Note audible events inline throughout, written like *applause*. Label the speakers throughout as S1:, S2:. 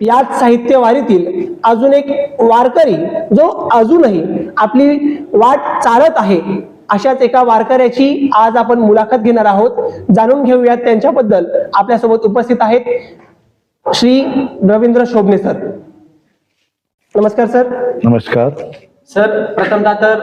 S1: याच साहित्य वारीतील अजून एक वारकरी जो अजूनही आपली वाट चालत आहे अशाच एका वारकऱ्याची आज आपण मुलाखत घेणार आहोत. जाणून घेऊयात त्यांच्याबद्दल. आपल्यासोबत उपस्थित आहेत श्री रवींद्र शोभणे सर. नमस्कार सर.
S2: नमस्कार.
S3: सर प्रथमतः तर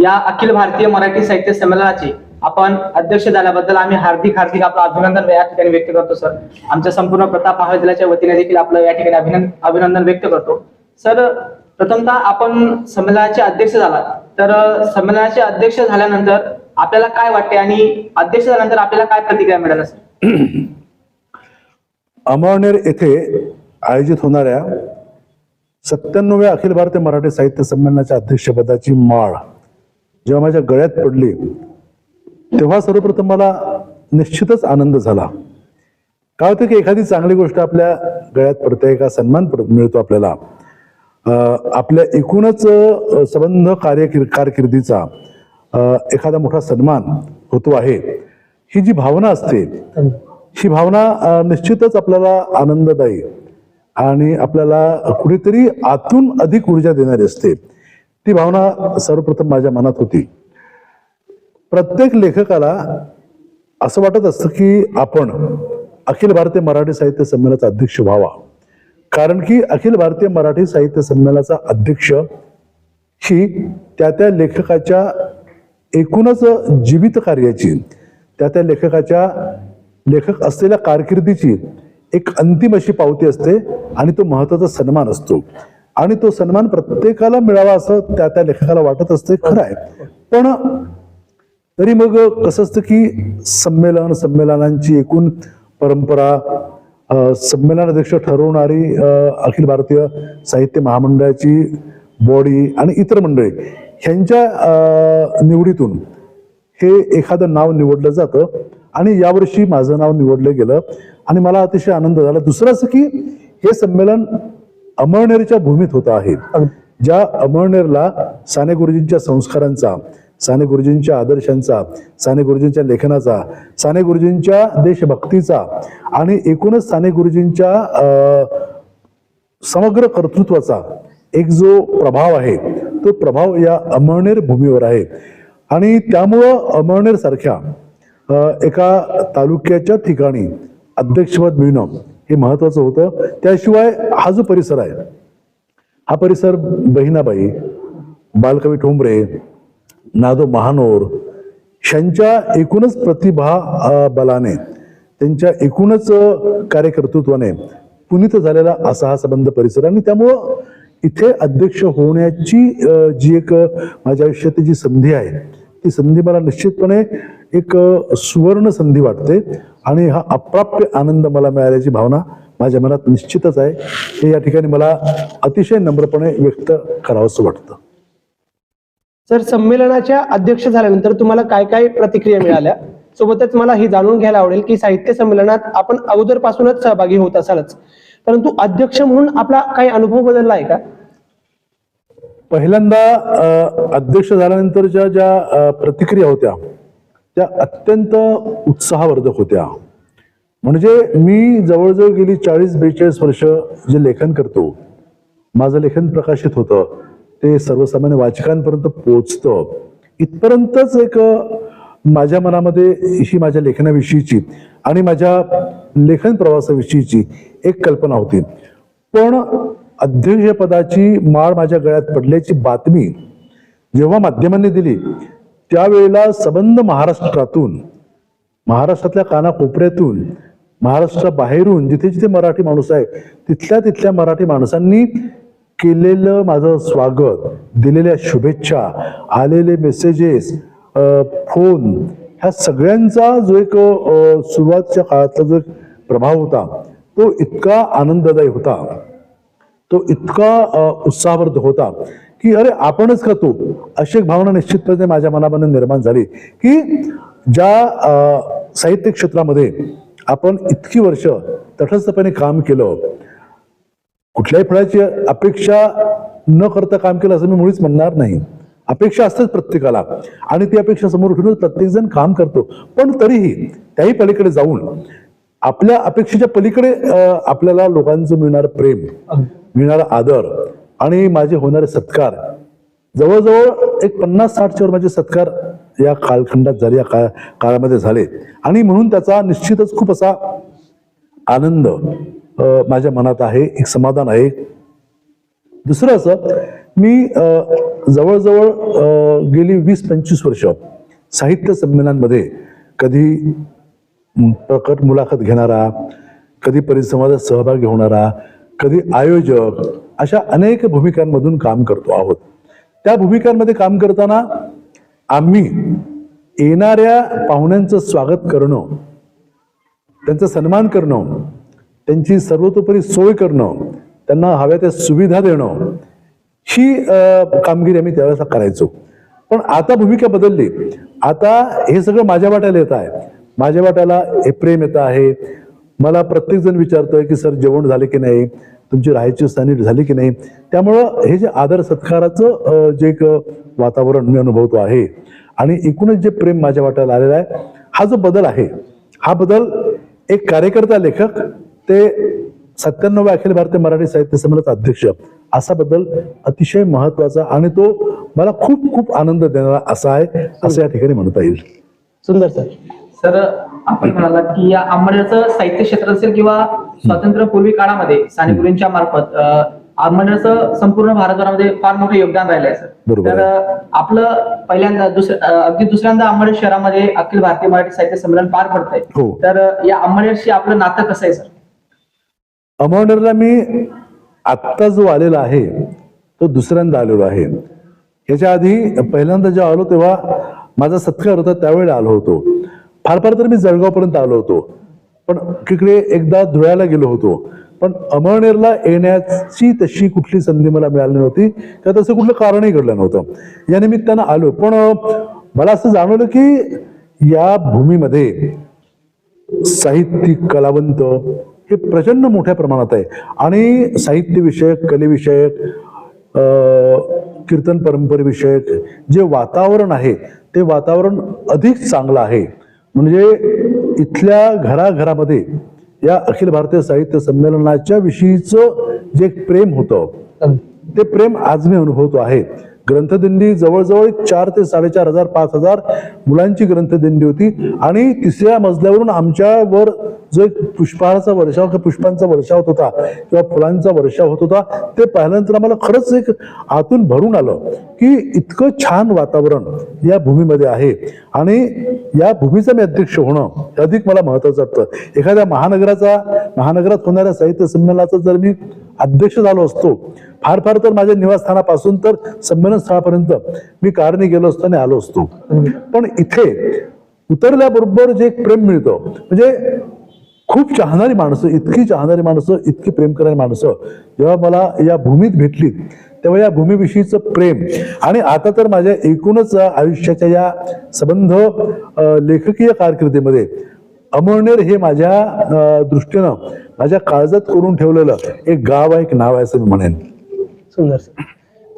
S3: या अखिल भारतीय मराठी साहित्य संमेलनाचे आपण अध्यक्ष झाल्याबद्दल आम्ही हार्दिक हार्दिक आपलं अभिनंदन या ठिकाणी व्यक्त करतो सर. आमच्या संपूर्ण प्रताप महाविद्यालयाच्या वतीने देखील आपलं या ठिकाणी अभिनंदन अभिनंदन व्यक्त करतो. सर प्रथमतः आपण संमेलनाचे अध्यक्ष झाला तर संमेलनाचे अध्यक्ष झाल्यानंतर आपल्याला काय वाटते आणि अध्यक्ष झाल्यानंतर आपल्याला काय प्रतिक्रिया मिळाल सर? *clears throat*
S2: अमळनेर येथे आयोजित होणाऱ्या सत्त्याण्णव्या अखिल भारतीय मराठी साहित्य संमेलनाच्या अध्यक्षपदाची माळ जेव्हा माझ्या गळ्यात पडली तेव्हा सर्वप्रथम मला निश्चितच आनंद झाला. काय होतं की एखादी चांगली गोष्ट आपल्या गळ्यात पडते का सन्मान मिळतो आपल्याला. आपल्या एकूणच संबंध कार्य कारकिर्दीचा एखादा मोठा सन्मान होतो आहे. ही जी भावना असते ही भावना निश्चितच आपल्याला आनंददायी आणि आपल्याला कुठेतरी आतून अधिक ऊर्जा देणारी असते. ती भावना सर्वप्रथम माझ्या मनात होती. प्रत्येक लेखकाला असं वाटत असतं की आपण अखिल भारतीय मराठी साहित्य संमेलनाचा अध्यक्ष व्हावा. कारण की अखिल भारतीय मराठी साहित्य संमेलनाचा अध्यक्ष ही त्या त्या लेखकाच्या एकूणच जीवित कार्याची त्या त्या लेखकाच्या लेखक असलेल्या कारकिर्दीची एक अंतिम अशी पावती असते आणि तो महत्त्वाचा सन्मान असतो. आणि तो सन्मान प्रत्येकाला मिळावा असं त्या त्या लेखकाला वाटत असते खरं आहे. पण तरी मग कसं असतं की संमेलन संमेलनांची एकूण परंपरा अ, संमेलनाध्यक्ष ठरवणारी अखिल भारतीय साहित्य महामंडळाची बॉडी आणि इतर मंडळी ह्यांच्या निवडीतून हे एखादं नाव निवडलं जातं आणि यावर्षी माझं नाव निवडलं गेलं आणि मला अतिशय आनंद झाला. दुसरं असं की हे संमेलन अमळनेरच्या भूमीत होतं आहे. ज्या अमळनेरला साने गुरुजींच्या संस्कारांचा साने गुरुजींच्या आदर्शांचा साने गुरुजींच्या लेखनाचा साने गुरुजींच्या देशभक्तीचा आणि एकूणच साने गुरुजींच्या समग्र कर्तृत्वाचा एक जो प्रभाव आहे तो प्रभाव या अमळनेर भूमीवर आहे. आणि त्यामुळं अमळनेर सारख्या एका तालुक्याच्या ठिकाणी अध्यक्षपद मिळणं हे महत्वाचं होतं. त्याशिवाय हा जो परिसर आहे हा परिसर बहिणाबाई बालकवी ठोंबरे नादो महानोर ह्यांच्या एकूणच प्रतिभा बलाने त्यांच्या एकूणच कार्यकर्तृत्वाने पुनीत झालेला असा हा संबंध परिसर. आणि त्यामुळं इथे अध्यक्ष होण्याची जी एक माझ्या आयुष्यातली जी संधी आहे ती संधी मला निश्चितपणे एक सुवर्ण संधी वाटते. आणि हा अप्राप्य आनंद मला मिळाल्याची भावना माझ्या मनात निश्चितच आहे. हे या ठिकाणी मला अतिशय नम्रपणे व्यक्त करावंसं वाटतं.
S1: सर संमेलनाच्या अध्यक्ष झाल्यानंतर तुम्हाला काय काय प्रतिक्रिया मिळाल्या? सोबतच मला हे जाणून घ्यायला आवडेल की साहित्य संमेलनात आपण अगोदरपासूनच सहभागी होत असालच. परंतु अध्यक्ष म्हणून आपला काही अनुभव बदलला आहे का?
S2: पहिल्यांदा अध्यक्ष झाल्यानंतरच्या ज्या प्रतिक्रिया होत्या त्या अत्यंत उत्साहवर्धक होत्या. म्हणजे मी जवळजवळ गेली चाळीस बेचाळीस वर्ष जे लेखन करतो माझं लेखन प्रकाशित होतं. ते सर्वसामान्य वाचकांपर्यंत पोचतं इथपर्यंतच एक माझ्या मनामध्ये ही माझ्या लेखनाविषयीची आणि माझ्या लेखन प्रवासाविषयीची एक कल्पना होती. पण अध्यक्षपदाची माळ माझ्या गळ्यात पडल्याची बातमी जेव्हा माध्यमांनी दिली त्यावेळेला सबंध महाराष्ट्रातून महाराष्ट्रातल्या कानाकोपऱ्यातून महाराष्ट्राबाहेरून जिथे जिथे मराठी माणूस आहे तिथल्या तिथल्या मराठी माणसांनी केलेलं माझं स्वागत दिलेल्या शुभेच्छा आलेले मेसेजेस फोन ह्या सगळ्यांचा जो एक सुरुवातच्या काळातला जो प्रभाव होता तो इतका आनंददायी होता. तो इतका उत्साहवर्ध उत्साहवर्धक होता की अरे आपणच करतो अशी एक भावना निश्चितपणे माझ्या मनामध्ये निर्माण झाली की ज्या साहित्य क्षेत्रामध्ये आपण इतकी वर्ष तटस्थपणे काम केलं कुठल्याही फळाची अपेक्षा न करता काम केलं असं मी मुळीच म्हणणार नाही. अपेक्षा असतेच प्रत्येकाला. आणि ती अपेक्षा समोर उठूनच प्रत्येकजण काम करतो. पण तरीही त्याही पलीकडे जाऊन आपल्या अपेक्षेच्या पलीकडे आपल्याला लोकांचं मिळणारं प्रेम मिळणारा आदर आणि माझे होणारे सत्कार. जवळजवळ एक पन्नास साठच्यावर माझे सत्कार या कालखंडात झाले या काळामध्ये झाले. आणि म्हणून त्याचा निश्चितच खूप असा आनंद माझ्या मनात आहे एक समाधान आहे. दुसरं असं मी जवळजवळ गेली वीस पंचवीस वर्ष साहित्य संमेलनांमध्ये कधी प्रकट मुलाखत घेणारा कधी परिसंवादात सहभागी होणारा कधी आयोजक अशा अनेक भूमिकांमधून काम करतो आहोत. त्या भूमिकांमध्ये काम करताना आम्ही येणाऱ्या पाहुण्यांचं स्वागत करणं त्यांचा सन्मान करणं त्यांची सर्वतोपरी सोय करणं त्यांना हव्या त्या सुविधा देणं ही कामगिरी आम्ही त्यावेळेस करायचो. पण आता भूमिका बदलली. आता हे सगळं माझ्या वाट्याला येत आहे. माझ्या वाट्याला हे प्रेम येत आहे. मला प्रत्येक जण विचारतोय की सर जेवण झाले की नाही? तुमची राहायची स्थानी झाली की नाही? त्यामुळं हे जे आदर सत्काराचं जे एक वातावरण मी अनुभवतो आहे आणि एकूणच जे प्रेम माझ्या वाट्याला आलेलं आहे हा जो बदल आहे हा बदल एक कार्यकर्ता लेखक ते सत्त्याण्णव अखिल भारतीय मराठी साहित्य संमेलनाचा अध्यक्ष. असा बदल अतिशय महत्त्वाचा आणि तो मला खूप खूप आनंद देणारा असा आहे असं या ठिकाणी म्हणता येईल.
S1: सुंदर सर.
S3: सर आपण म्हणाला की या आंबेडकरचं साहित्य क्षेत्र असेल किंवा स्वातंत्र्यपूर्वी काळामध्ये सानेगुरूंच्या मार्फत आंबेडकरचं संपूर्ण भारतभरामध्ये फार मोठं योगदान राहिलं आहे सर.
S2: बरोबर
S3: तर आपलं पहिल्यांदा दुसरं अं, अगदी दुसऱ्यांदा अंबेडकर शहरामध्ये अखिल भारतीय मराठी साहित्य संमेलन पार पडतंय.
S2: हो.
S3: तर या अंबेडकरशी आपलं नातं कसं आहे सर?
S2: अमरनेरला मी आत्ता जो आलेला आहे तो दुसऱ्यांदा आलेलो आहे. याच्या आधी पहिल्यांदा जेव्हा आलो तेव्हा माझा सत्कार होता त्यावेळेला आलो होतो. फार फार तर मी जळगावपर्यंत आलो होतो. पण तिकडे एकदा धुळ्याला गेलो होतो. पण अमळनेरला येण्याची तशी कुठली संधी मला मिळाली नव्हती. किंवा तसं कुठलं कारणही घडलं नव्हतं. या निमित्तानं आलो. पण मला असं जाणवलं की या भूमीमध्ये साहित्यिक कलावंत हे प्रचंड मोठ्या प्रमाणात आहे. आणि साहित्य विषयक कलेविषयक कीर्तन परंपरेविषयक जे वातावरण आहे ते वातावरण अधिक चांगलं आहे. म्हणजे इथल्या घराघरामध्ये या अखिल भारतीय साहित्य संमेलनाच्या विषयीचं जे प्रेम होतं ते प्रेम आज मी अनुभवतो आहे. ग्रंथदिंडी जवळजवळ एक चार ते साडेचार हजार पाच हजार मुलांची ग्रंथदिंडी होती. आणि तिसऱ्या मजल्यावरून आमच्यावर जो एक पुष्पहाराचा वर्षाव किंवा पुष्पांचा वर्षाव होत होता किंवा फुलांचा वर्षाव होत होता ते पाहिल्यानंतर आम्हाला खरंच एक आतून भरून आलं की इतकं छान वातावरण या भूमीमध्ये आहे. आणि या भूमीचा मी अध्यक्ष होणं हे अधिक मला महत्वाचं वाटतं. एखाद्या महानगराचा महानगरात होणाऱ्या साहित्य संमेलनाचा जर मी अध्यक्ष झालो असतो फार फार तर माझ्या निवासस्थानापासून तर संमेलन स्थळापर्यंत मी कारने गेलो असतो आणि आलो असतो. पण इथे उतरल्याबरोबर जे एक प्रेम मिळतं म्हणजे खूप चाहणारी माणसं इतकी चाहणारी माणसं इतकी प्रेम करणारी माणसं जेव्हा मला या भूमीत भेटली तेव्हा या भूमीविषयीचं प्रेम आणि आता तर माझ्या एकूणच आयुष्याच्या या संबंध लेखकीय कारकिर्दीमध्ये अमळनेर हे माझ्या दृष्टीनं माझ्या काळजात करून ठेवलेलं एक गाव आहे एक नाव आहे असं मी म्हणेन.
S1: सुंदर सर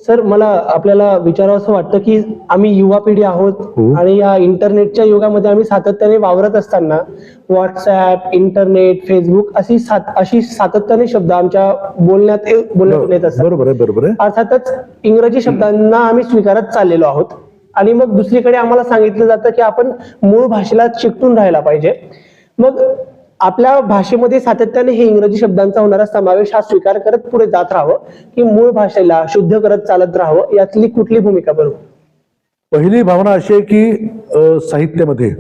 S1: सर मला आपल्याला विचारावं असं वाटतं की आम्ही युवा पिढी आहोत
S2: हो.
S1: आणि या इंटरनेटच्या युगामध्ये आम्ही सातत्याने वावरत असताना व्हॉट्सॲप इंटरनेट फेसबुक अशी सात अशी सातत्याने शब्द आमच्या बोलण्यात बोलण्यातून येत असतात.
S2: बरोबर आहे बरोबर आहे.
S1: अर्थातच इंग्रजी शब्दांना आम्ही स्वीकारत चाललेलो आहोत. आणि मग दुसरीकडे आम्हाला सांगितलं जातं की आपण मूळ भाषेला चिकटून राहायला पाहिजे. मग आपल्या भाषेमध्ये सातत्याने हे इंग्रजी शब्दांचा होणारा समावेश हा स्वीकार करत पुढे जात राहावं की मूळ भाषेला शुद्ध करत चालत राहावं यातली कुठली भूमिका बरोबर?
S2: पहिली भावना अशी आहे की साहित्यामध्ये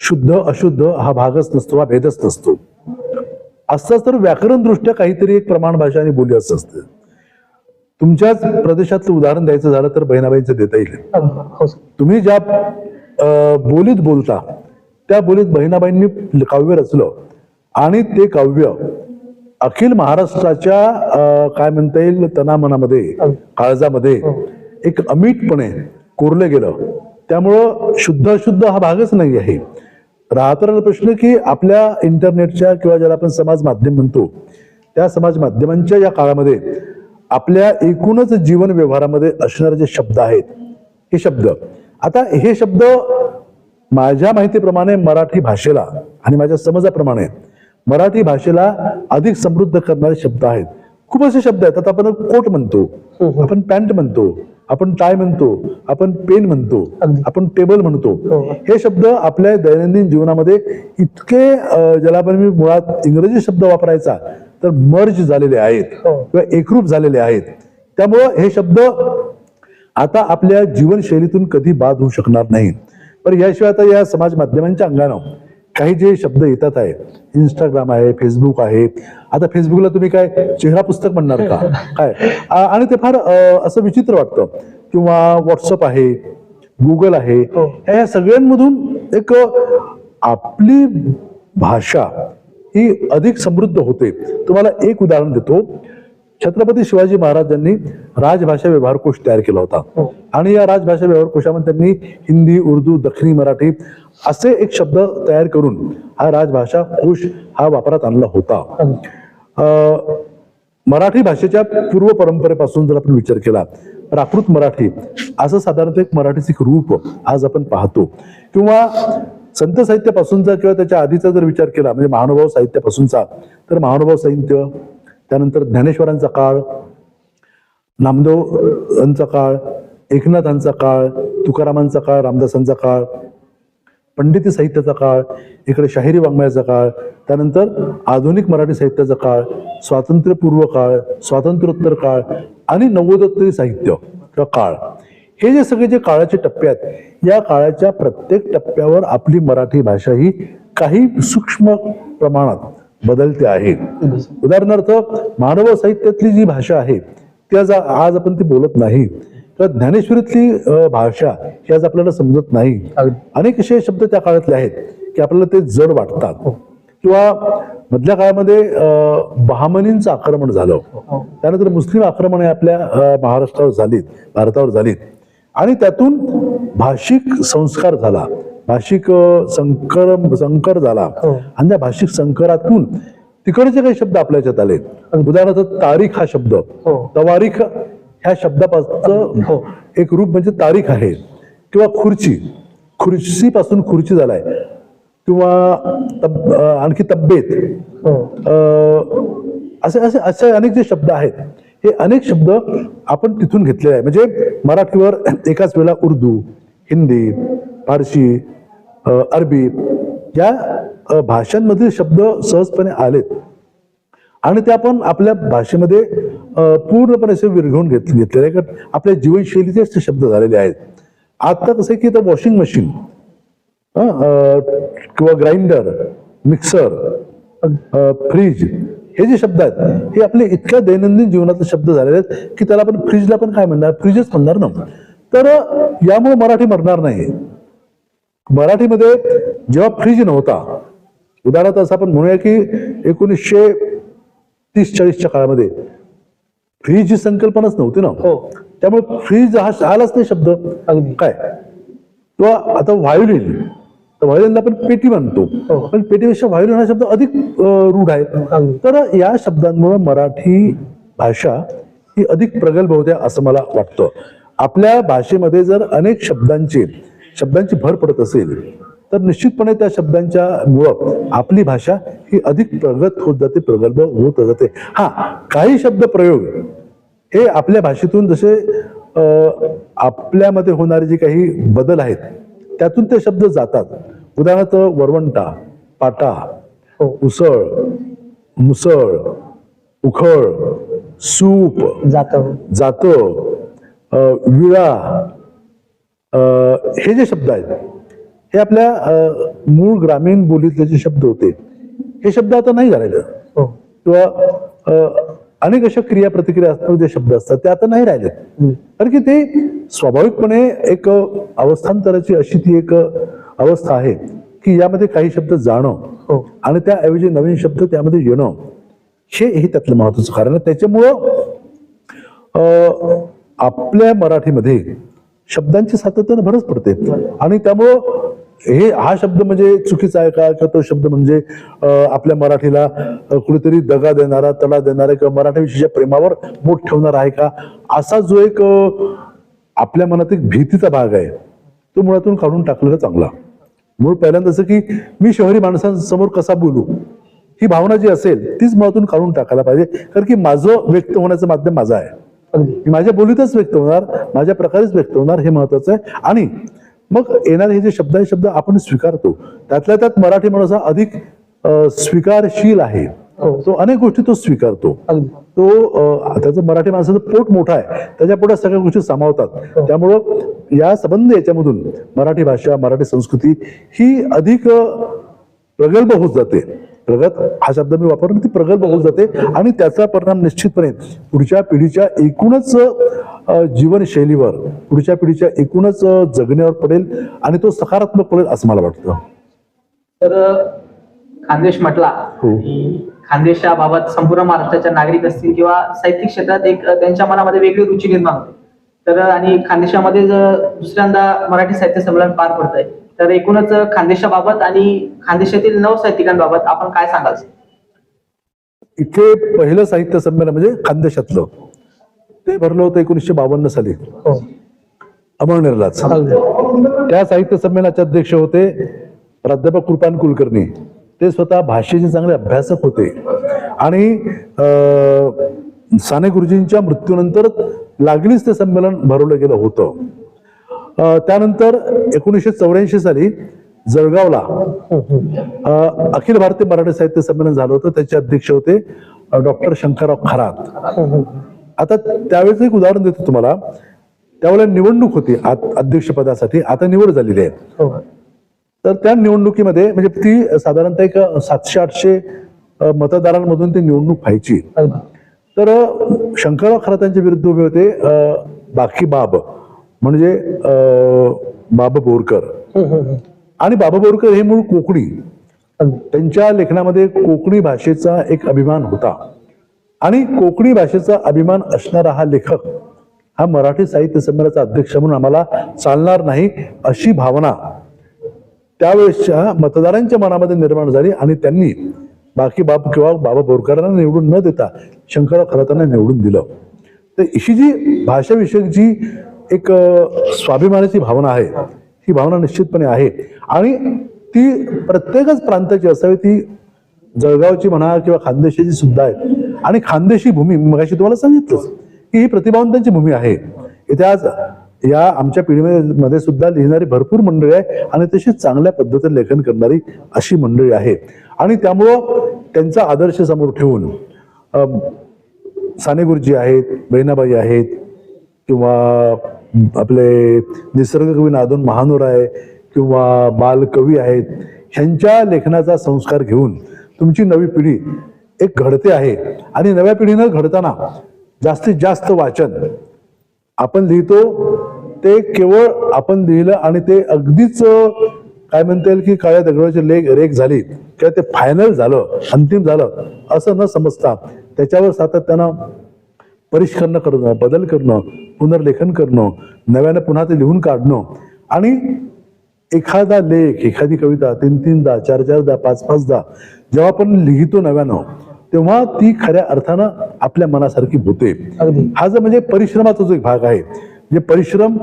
S2: शुद्ध अशुद्ध हा भागच नसतो हा भेदच नसतो. असताच तर व्याकरण दृष्ट्या काहीतरी एक प्रमाण भाषा आणि बोली असं असते. तुमच्याच प्रदेशातलं उदाहरण द्यायचं झालं तर बहिणाबाईंचं देता येईल.
S1: हो सर.
S2: तुम्ही ज्या बोलीत बोलता त्या बोलीत बहिणाबाईंनी काव्य रचलं. आणि ते काव्य अखिल महाराष्ट्राच्या काय म्हणता येईल तनामनामध्ये काळजामध्ये एक अमीटपणे कोरलं गेलं. त्यामुळं शुद्ध अशुद्ध हा भागच नाही आहे. राहता प्रश्न की आपल्या इंटरनेटच्या किंवा ज्याला आपण समाज माध्यम म्हणतो त्या समाज माध्यमांच्या या काळामध्ये आपल्या एकूणच जीवन व्यवहारामध्ये असणारे जे शब्द आहेत हे शब्द. आता हे शब्द माझ्या माहितीप्रमाणे मराठी भाषेला आणि माझ्या समजाप्रमाणे मराठी भाषेला अधिक समृद्ध करणारे शब्द आहेत खूप असे शब्द आहेत आता आपण कोट म्हणतो. आपण पॅन्ट म्हणतो आपण टाय म्हणतो आपण पेन म्हणतो. आपण टेबल म्हणतो
S1: हो.
S2: हे शब्द आपल्या दैनंदिन जीवनामध्ये इतके ज्याला आपण मी मुळात इंग्रजी शब्द वापरायचा तर मर्ज झालेले आहेत
S1: हो.
S2: किंवा एकरूप झालेले आहेत त्यामुळं हे शब्द आता आपल्या जीवनशैलीतून कधी बाद होऊ शकणार नाही पण याशिवाय आता या समाज माध्यमांच्या अंगानं काही जे शब्द येतात आहे इंस्टाग्राम आहे फेसबुक आहे आता फेसबुकला तुम्ही काय चेहरा पुस्तक म्हणणार का? काय? आणि ते फार असं विचित्र वाटतं. किंवा व्हॉट्सअप आहे गुगल आहे
S1: हो.
S2: ह्या सगळ्यांमधून एक आपली भाषा ही अधिक समृद्ध होते. तुम्हाला एक उदाहरण देतो. छत्रपती शिवाजी महाराजांनी राजभाषा व्यवहार कोश तयार केला होता.
S1: हो.
S2: आणि या राजभाषा व्यवहार कोशामध्ये त्यांनी हिंदी उर्दू दक्षिणी मराठी असे एक शब्द तयार करून हा राजभाषा कोश हा वापरात आणला होता. मराठी भाषेच्या पूर्व परंपरेपासून जर आपण विचार केला प्राकृत मराठी असं साधारणतः एक मराठीचं एक रूप आज आपण पाहतो. किंवा संत साहित्यापासूनचा किंवा त्याच्या आधीचा जर विचार केला म्हणजे महानुभाव साहित्यापासूनचा तर महानुभाव साहित्य त्यानंतर ज्ञानेश्वरांचा काळ नामदेवांचा काळ एकनाथांचा काळ तुकारामांचा काळ रामदासांचा काळ पंडिती साहित्याचा काळ इकडे शाहिरी वाङ्मयाचा काळ त्यानंतर आधुनिक मराठी साहित्याचा काळ स्वातंत्र्यपूर्व काळ स्वातंत्र्योत्तर काळ आणि नवोदोत्तरी साहित्य किंवा काळ. हे जे सगळे जे काळाचे टप्पे आहेत या काळाच्या प्रत्येक टप्प्यावर आपली मराठी भाषा ही काही सूक्ष्म प्रमाणात बदलते आहे उदाहरणार्थ मानव साहित्यातली जी भाषा आहे ती आज आज आपण ती बोलत नाही. तर ज्ञानेश्वरीतली भाषा ही आज आपल्याला समजत नाही. अनेक असे शब्द त्या काळातले आहेत की आपल्याला ते जड वाटतात. किंवा मधल्या काळामध्ये बहामनींचं आक्रमण झालं. त्यानंतर मुस्लिम आक्रमणे आपल्या महाराष्ट्रावर झालीत भारतावर झालीत. आणि त्यातून भाषिक संस्कार झाला. भाषिक संकर संकर झाला.
S1: हो.
S2: आणि त्या भाषिक संकरातून तिकडचे काही शब्द आपल्या याच्यात आले उदाहरणार्थ तारीख हा शब्द.
S1: हो.
S2: तवारीख ह्या शब्दापासून
S1: हो.
S2: एक रूप म्हणजे तारीख आहे. किंवा खुर्ची. खुर्चीपासून खुर्ची झालाय. किंवा आणखी तब्येत असे असे असे अनेक जे शब्द आहेत हे अनेक शब्द आपण तिथून घेतलेले आहे म्हणजे मराठीवर एकाच वेळेला उर्दू हिंदी फारशी अं, अरबी या भाषांमधील शब्द सहजपणे आलेत. आणि ते आपण आपल्या भाषेमध्ये पूर्णपणे असे विरघळून घेत घेतलेले आहे कारण आपल्या जीवनशैलीचेच ते शब्द झालेले आहेत. आता कसं आहे की तर वॉशिंग मशीन किंवा ग्राइंडर मिक्सर फ्रीज हे जे शब्द आहेत हे आपले इतक्या दैनंदिन जीवनातले शब्द झालेले आहेत की त्याला आपण फ्रीजला पण काय म्हणणार? फ्रीजच म्हणणार ना तर यामुळे मराठी मरणार नाही मराठीमध्ये जेव्हा फ्रीज नव्हता उदाहरणार्थ असं आपण म्हणूया की एकोणीसशे तीस चाळीसच्या काळामध्ये फ्रीज ही संकल्पनाच नव्हती ना
S1: हो.
S2: त्यामुळे फ्रीज हा आलाच नाही शब्द
S1: अगदी.
S2: काय किंवा आता व्हायोलिन तर व्हायोलिनला आपण पेटी म्हणतो
S1: हो.
S2: पण पेटीपेक्षा व्हायोलिन हा शब्द अधिक रूढ आहे. तर या शब्दांमुळे मराठी भाषा ही अधिक प्रगल्भ होते असं मला वाटतं आपल्या भाषेमध्ये जर अनेक शब्दांची शब्दांची भर पडत असेल तर निश्चितपणे त्या शब्दांच्या मुळं आपली भाषा ही अधिक प्रगत होत जाते प्रगल्भ होत जाते. हा काही शब्द प्रयोग हे आपल्या भाषेतून जसे आपल्यामध्ये होणारे जे काही बदल आहेत त्यातून ते शब्द जातात. उदाहरणार्थ वरवंटा पाटा
S1: हो.
S2: उसळ मुसळ उखळ सूप
S1: जात.
S2: जात. विळा हे जे शब्द आहेत हे आपल्या मूळ ग्रामीण बोलीतले जे शब्द होते हे शब्द आता नाही झालेलं.
S1: हो.
S2: किंवा अनेक अशा क्रिया प्रतिक्रिया असतात जे शब्द असतात ते आता नाही राहिलेत. कारण की ते स्वाभाविकपणे एक अवस्थांतराची अशी ती एक अवस्था आहे की यामध्ये काही शब्द जाणं
S1: हो.
S2: आणि त्याऐवजी नवीन शब्द त्यामध्ये येणं हे हे त्यातलं महत्वाचं कारण आहे. त्याच्यामुळं अ, आपल्या मराठीमध्ये शब्दांची सातत्यानं भरच पडते. आणि त्यामुळं हे हा शब्द म्हणजे चुकीचा आहे का? किंवा तो शब्द म्हणजे आपल्या मराठीला कुठेतरी दगा देणारा तडा देणारा किंवा मराठीविषयीच्या प्रेमावर मोठ ठेवणारा आहे का? असा जो एक आपल्या मनात एक भीतीचा भाग आहे तो मुळातून काढून टाकलेला चांगला. मूळ पहिल्यांदा असं की मी शहरी माणसांसमोर कसा बोलू? ही भावना जी असेल तीच मुळातून काढून टाकायला पाहिजे. कारण की माझं व्यक्त होण्याचं माध्यम माझं आहे.
S1: अगदी.
S2: माझ्या बोलीतच व्यक्त होणार माझ्या प्रकारेच व्यक्त होणार हे महत्वाचं आहे. आणि मग येणारे हे जे शब्द आहे शब्द आपण स्वीकारतो. त्यातल्या त्यात मराठी माणूस हा अधिक स्वीकारशील आहे.
S1: हो.
S2: तो अनेक गोष्टी तो स्वीकारतो. तो त्याचं मराठी माणसाचं पोट मोठं आहे त्याच्या पोटात सगळ्या गोष्टी सामावतात. त्यामुळं या संबंध याच्यामधून मराठी भाषा मराठी संस्कृती ही अधिक प्रगल्भ होत जाते. प्रगत हा शब्द मी वापरतो ती प्रगल्भ होत जाते. आणि त्याचा परिणाम निश्चितपणे पुढच्या पिढीच्या एकूणच जीवनशैलीवर पुढच्या पिढीच्या एकूणच जगण्यावर पडेल आणि तो सकारात्मक पडेल असं मला वाटतं.
S3: तर खानदेश म्हटला
S2: हो.
S3: की खानदेशच्या बाबत संपूर्ण महाराष्ट्राच्या नागरिक असतील किंवा साहित्यिक क्षेत्रात एक त्यांच्या मनामध्ये वेगळी रुची निर्माण होते. तर आणि खानदेशामध्ये जर दुसऱ्यांदा मराठी साहित्य संमेलन पार पडत आहे तर एकूणच खानदेशाबाबत आणि खानदेशातील नव साहित्यिकांबाबत आपण काय सांगाल?
S2: इथे पहिलं साहित्य संमेलन म्हणजे खानदेशातलं. ते भरलं होतं एकोणीसशे बावन्न साली.
S1: हो.
S2: अमळनेरलाच त्या साहित्य संमेलनाचे अध्यक्ष होते प्राध्यापक कृपान कुलकर्णी. ते स्वतः भाषेचे चांगले अभ्यासक होते. आणि अं, साने गुरुजींच्या मृत्यूनंतर लागलीच ते संमेलन भरवलं गेलं होतं. त्यानंतर एकोणीसशे चौऱ्याऐंशी साली जळगावला अखिल भारतीय मराठी साहित्य संमेलन झालं होतं. त्याचे अध्यक्ष होते डॉक्टर शंकरराव खरात. आता त्यावेळेस एक उदाहरण देतो तुम्हाला. त्यावेळेला निवडणूक होती अध्यक्षपदासाठी. आता निवड झालेली आहे.
S1: हो.
S2: तर त्या निवडणुकीमध्ये म्हणजे ती साधारणतः एक सातशे आठशे मतदारांमधून ती निवडणूक व्हायची.
S1: अगदी
S2: तर शंकरराव खरातांच्या विरुद्ध उभे होते बाकी बाब. म्हणजे बाबा बोरकर. आणि बाबा बोरकर हे मूळ कोकणी. त्यांच्या लेखनामध्ये कोकणी भाषेचा एक अभिमान होता. आणि कोकणी भाषेचा अभिमान असणारा हा लेखक हा मराठी साहित्य संमेलनाचा अध्यक्ष म्हणून आम्हाला चालणार नाही अशी भावना त्यावेळेसच्या मतदारांच्या मनामध्ये निर्माण झाली आणि त्यांनी बाकी बाब किंवा बाबा बोरकरांना निवडून न देता शंकरराव खरातांना निवडून दिलं. तर अशी जी भाषाविषयक जी एक स्वाभिमानाची भावना आहे. ही भावना निश्चितपणे आहे. आणि ती प्रत्येकच प्रांताची असावी ती जळगावची म्हणा किंवा खानदेशाची सुद्धा आहे. आणि खानदेशी भूमी मगाशी तुम्हाला सांगितलंच की ही प्रतिभावंतांची भूमी आहे. इथे आज या आमच्या पिढीमध्ये सुद्धा लिहिणारी भरपूर मंडळी आहे आणि तशी चांगल्या पद्धतीने लेखन करणारी अशी मंडळी आहे. आणि त्यामुळं त्यांचा आदर्श समोर ठेवून साने गुरुजी आहेत बहिणाबाई आहेत किंवा आपले निसर्गकवी नादून महानूर आहे किंवा बालकवी आहेत ह्यांच्या लेखनाचा संस्कार घेऊन तुमची नवी पिढी एक घडते आहे. आणि नव्या पिढीनं घडताना जास्तीत जास्त वाचन आपण लिहितो ते केवळ आपण लिहिलं आणि ते अगदीच काय म्हणता येईल की काळ्या दगडाची लेख रेख झाली किंवा ते फायनल झालं अंतिम झालं असं न समजता त्याच्यावर सातत्यानं परिष्करण करणं बदल करणं पुनर्लेखन करणं नव्यानं पुन्हा ते लिहून काढणं. आणि एखादा लेख एखादी कविता तीन तीनदा चार चारदा पाच पाचदा जेव्हा आपण लिहितो नव्यानं तेव्हा ती खऱ्या अर्थानं आपल्या मनासारखी होते. हा जो म्हणजे परिश्रमाचा जो एक भाग आहे जे परिश्रम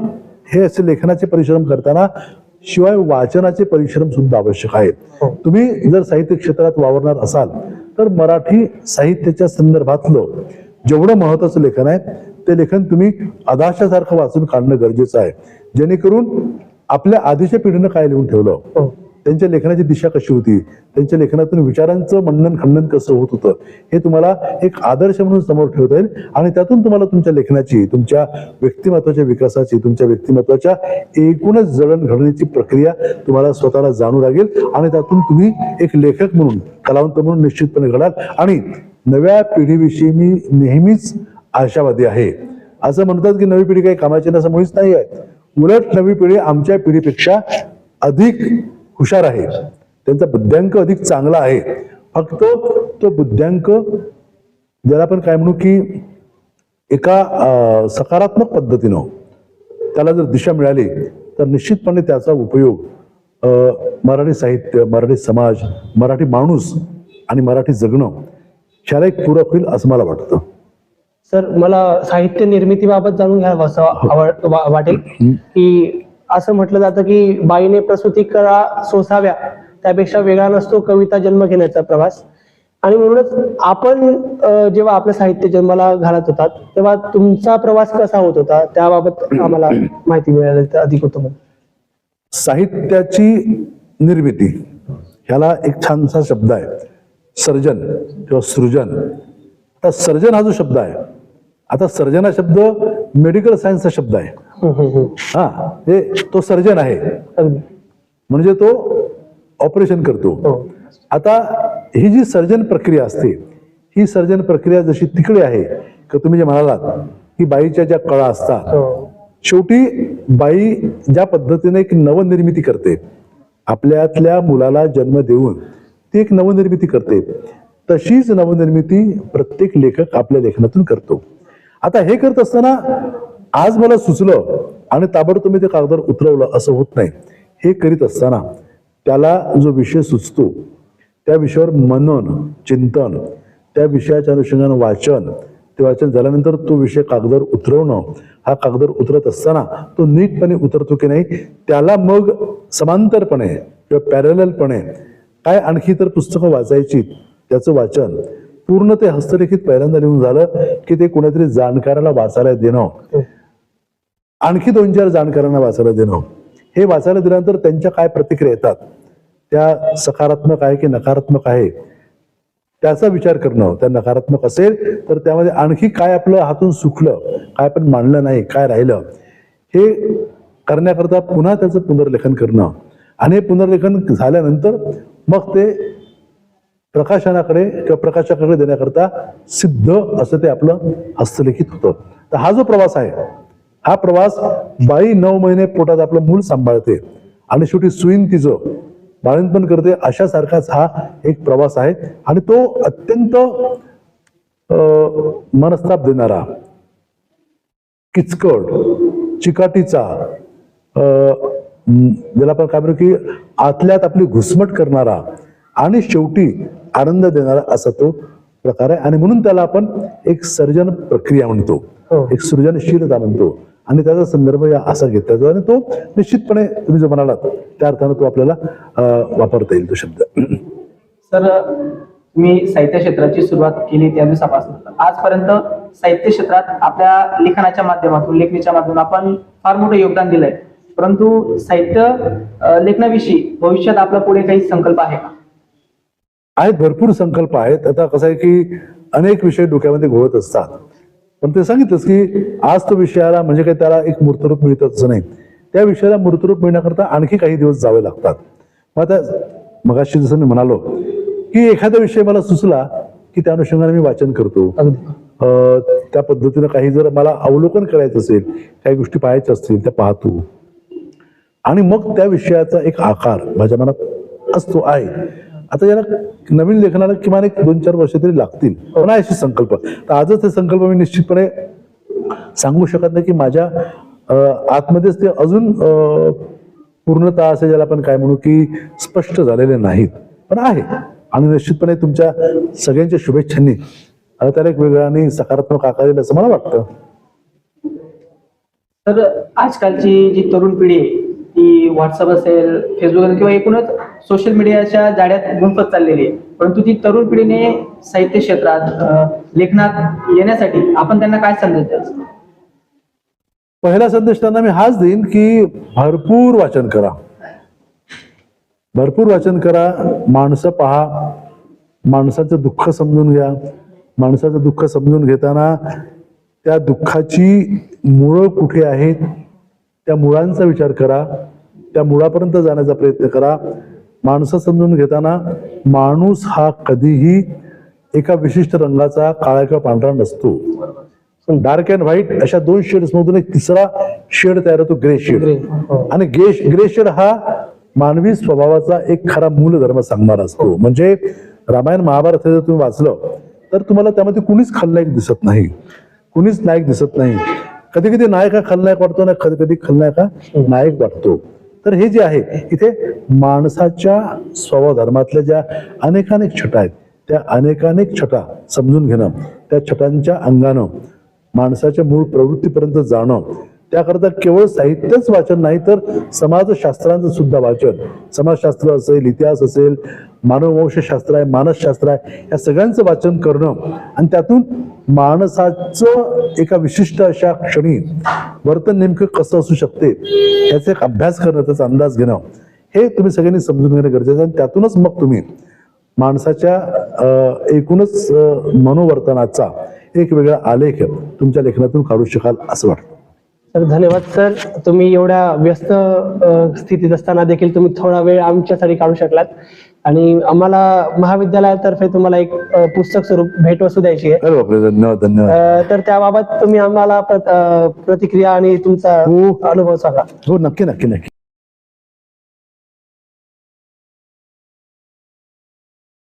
S2: हे असे लेखनाचे परिश्रम करताना शिवाय वाचनाचे परिश्रम सुद्धा आवश्यक आहेत.
S1: हो.
S2: तुम्ही जर साहित्य क्षेत्रात वावरणार असाल तर मराठी साहित्याच्या संदर्भातलं जेवढं महत्वाचं लेखन आहे ते लेखन तुम्ही अदाशासारखं वाचून काढणं गरजेचं आहे. जेणेकरून आपल्या आधीच्या पिढीनं काय लिहून ठेवलं?
S1: हो.
S2: त्यांच्या लेखनाची दिशा कशी होती? त्यांच्या लेखनातून विचारांचं मंडन खंडन कसं होत होतं? हे तुम्हाला एक आदर्श म्हणून समोर ठेवता येईल आणि त्यातून तुम्हाला तुमच्या लेखनाची तुमच्या व्यक्तिमत्वाच्या विकासाची तुमच्या व्यक्तिमत्वाच्या एकूणच जडणघडणीची प्रक्रिया तुम्हाला स्वतःला जाणू लागेल आणि त्यातून तुम्ही एक लेखक म्हणून कलावंत म्हणून निश्चितपणे घडाल आणि नव्या पिढीविषयी मी नेहमीच आशावादी आहे. असं म्हणतात की नवी पिढी काही कामाची नसं असं मुळीच नाही आहे. उलट नवी पिढी आमच्या पिढीपेक्षा अधिक हुशार आहे. त्यांचा बुद्ध्यांक अधिक चांगला आहे. फक्त तो बुद्ध्यांक ज्याला आपण काय म्हणू की एका सकारात्मक पद्धतीनं त्याला जर दिशा मिळाली तर निश्चितपणे त्याचा उपयोग मराठी साहित्य मराठी समाज मराठी माणूस आणि मराठी जगणं एक पूरक होईल असं मला वाटतं.
S1: सर मला साहित्य निर्मितीबाबत जाणून घ्यावं असं आवड वा- वाटेल की असं म्हटलं जातं की बाईने प्रसूती करा सोसाव्या त्यापेक्षा वेगळा नसतो कविता जन्म घेण्याचा प्रवास. आणि म्हणूनच आपण अ, जेव्हा आपलं साहित्य जन्माला घालत होतात तेव्हा तुमचा प्रवास कसा होत होता? त्याबाबत आम्हाला माहिती मिळाली तर अधिक होईल.
S2: साहित्याची निर्मिती ह्याला एक छानसा शब्द आहे. सर्जन किंवा सृजन. आता सर्जन हा जो शब्द आहे आता सर्जन हा शब्द मेडिकल सायन्सचा शब्द आहे.
S1: हम्म.
S2: हा ते तो सर्जन आहे. म्हणजे तो ऑपरेशन करतो.
S1: हो.
S2: आता ही जी सर्जन प्रक्रिया असते ही सर्जन प्रक्रिया जशी तिकडे आहे की तुम्ही जे म्हणालात की बाईच्या ज्या कळा असतात
S1: हो.
S2: शेवटी बाई ज्या पद्धतीने एक नवनिर्मिती करते आपल्यातल्या मुलाला जन्म देऊन ती एक नवनिर्मिती करते. तशीच नवनिर्मिती प्रत्येक लेखक आपल्या लेखनातून करतो. आता हे करत असताना आज मला सुचलं आणि ताबडतोब मी ते कागदावर उतरवलं असं होत नाही. हे करीत असताना त्याला जो विषय सुचतो त्या विषयावर मनन चिंतन त्या विषयाच्या अनुषंगानं वाचन ते वाचन झाल्यानंतर तो विषय कागदावर उतरवणं हा कागदावर उतरत असताना तो नीटपणे उतरतो की नाही त्याला मग समांतरपणे किंवा पॅरललपणे काय आणखी तर पुस्तकं वाचायची त्याचं वाचन? पूर्ण ते हस्तलिखित पहिल्यांदा लिहून झालं की ते कोणीतरी जाणकाराला वाचायला देणं. आणखी दोन चार जाणकारांना वाचायला देणं. हे वाचायला दिल्यानंतर त्यांच्या काय प्रतिक्रिया येतात? त्या सकारात्मक आहे की नकारात्मक आहे? त्याचा विचार करणं. त्या नकारात्मक असेल तर त्यामध्ये आणखी काय आपलं हातून सुकलं काय पण मांडलं नाही काय राहिलं? हे करण्याकरता पुन्हा त्याचं पुनर्लेखन करणं. आणि हे पुनर्लेखन झाल्यानंतर मग ते प्रकाशनाकडे किंवा प्रकाशकाकडे देण्याकरता सिद्ध असं ते आपलं हस्तलिखित होतं. तर हा जो प्रवास आहे हा प्रवास बाई नऊ महिने पोटात आपलं मूल सांभाळते आणि शेवटी सुईन तिचं बाळणपण करते अशा सारखाच हा एक प्रवास आहे. आणि तो अत्यंत मनस्ताप देणारा किचकट चिकाटीचा ज्याला आपण काय म्हणू की आतल्यात आपली घुसमट करणारा आणि शेवटी आनंद देणारा असा तो प्रकार आहे. आणि म्हणून त्याला आपण एक सर्जन प्रक्रिया म्हणतो.
S1: हो.
S2: एक सृजनशीलता म्हणतो. आणि त्याचा संदर्भ या असा घेतला जातो. आणि तो निश्चितपणे तुम्ही जो म्हणालात त्या अर्थानं तो आपल्याला वापरता येईल तो शब्द.
S3: सर मी साहित्य क्षेत्राची सुरुवात केली त्या दिवसापासून आजपर्यंत साहित्य क्षेत्रात आपल्या लिखाणाच्या माध्यमातून लेखणीच्या माध्यमातून आपण फार मोठं योगदान दिलंय. परंतु साहित्य लेखनाविषयी भविष्यात आपला पुढे काही संकल्प आहे का?
S2: आहेत भरपूर संकल्प आहेत. आता कसं आहे की अनेक विषय डोक्यामध्ये घोळत असतात. पण ते सांगितलंच की आज तो विषय आला म्हणजे काही त्याला एक मूर्तरूप मिळतं असं नाही. त्या विषयाला मूर्तरूप मिळण्याकरता आणखी काही दिवस जावे लागतात. मग आता मगाशी जसं मी म्हणालो की एखादा विषय मला सुचला की त्या अनुषंगाने मी वाचन करतो. त्या पद्धतीनं काही जर मला अवलोकन करायचं असेल काही गोष्टी पाहायच्या असतील त्या पाहतो. आणि मग त्या विषयाचा एक आकार माझ्या मनात असतो आहे. आता याला नवीन लेखनाला किमान एक दोन चार वर्ष तरी लागतील. पण आहे अशी संकल्प. तर आजच हे संकल्प मी निश्चितपणे सांगू शकत नाही की माझ्या आतमध्येच ते अजून पूर्णता असे ज्याला आपण काय म्हणू की स्पष्ट झालेले नाहीत. पण आहे. आणि निश्चितपणे तुमच्या सगळ्यांच्या शुभेच्छांनी त्याला एक वेगळा आणि सकारात्मक आकार येईल असं मला वाटतं.
S3: तर आजकालची जी तरुण पिढी ती व्हॉट्सअप असेल फेसबुक असेल किंवा एकूणच सोशल मीडियाच्या जाड्यात गुंफत चाललेली आहे. परंतु ती तरुण पिढीने साहित्य क्षेत्रात लेखनात येण्यासाठी आपण त्यांना काय संदेश द्याल?
S2: पहिला संदेश त्यांना मी हाच देईन की भरपूर वाचन करा. भरपूर वाचन करा. माणसं पहा. माणसाचं दुःख समजून घ्या. माणसाचं दुःख समजून घेताना त्या दुःखाची मुळं कुठे आहेत? त्या मुळांचा विचार करा त्या मुळापर्यंत जाण्याचा प्रयत्न करा. माणसं समजून घेताना माणूस हा कधीही एका विशिष्ट रंगाचा काळा किंवा पांढरा नसतो. डार्क अँड व्हाईट अशा दोन शेड्स मधून एक तिसरा शेड तयार होतो ग्रे शेड
S1: हो.
S2: आणि ग्रे ग्रे शेड हा मानवी स्वभावाचा एक खरा मूलधर्म सांगणारा असतो. म्हणजे रामायण महाभारत हे जर तुम्ही वाचलं तर तुम्हाला त्यामध्ये कुणीच खलनायक दिसत नाही. कुणीच नायक दिसत नाही. कधी कधी नायक हा खलनायक वाटतो ना कधी कधी खलनायक हा नायक वाटतो. तर हे जे आहे इथे माणसाच्या स्वभावधर्मातल्या ज्या अनेकानेक छटा आहेत त्या अनेकानेक छटा समजून घेणं त्या छटांच्या अंगानं माणसाच्या मूळ प्रवृत्तीपर्यंत जाणं त्याकरता केवळ साहित्यच वाचन नाही तर समाजशास्त्रांचं सुद्धा वाचन. समाजशास्त्र असेल इतिहास असेल मानववंशशास्त्र आहे मानसशास्त्र आहे या सगळ्यांचं वाचन करणं आणि त्यातून माणसाचं एका विशिष्ट अशा क्षणी वर्तन नेमकं कसं असू शकते याचा एक अभ्यास करणं त्याचा अंदाज घेणं हे तुम्ही सगळ्यांनी समजून घेणं गरजेचं आहे. आणि त्यातूनच मग तुम्ही माणसाच्या एकूणच मनोवर्तनाचा एक वेगळा आलेख तुमच्या लेखनातून काढू शकाल असं वाटतं.
S1: तर धन्यवाद सर. तुम्ही एवढ्या व्यस्त स्थितीत असताना देखील तुम्ही थोडा वेळ आमच्यासाठी काढू शकलात. आणि आम्हाला महाविद्यालयातर्फे तुम्हाला एक पुस्तक स्वरूप भेटवस्तू द्यायची आहे.
S2: धन्यवाद धन्यवाद.
S1: तर त्याबाबत तुम्ही आम्हाला प्रतिक्रिया आणि तुमचा
S2: हो.
S1: अनुभव सांगा.
S2: हो नक्की नक्की नक्की.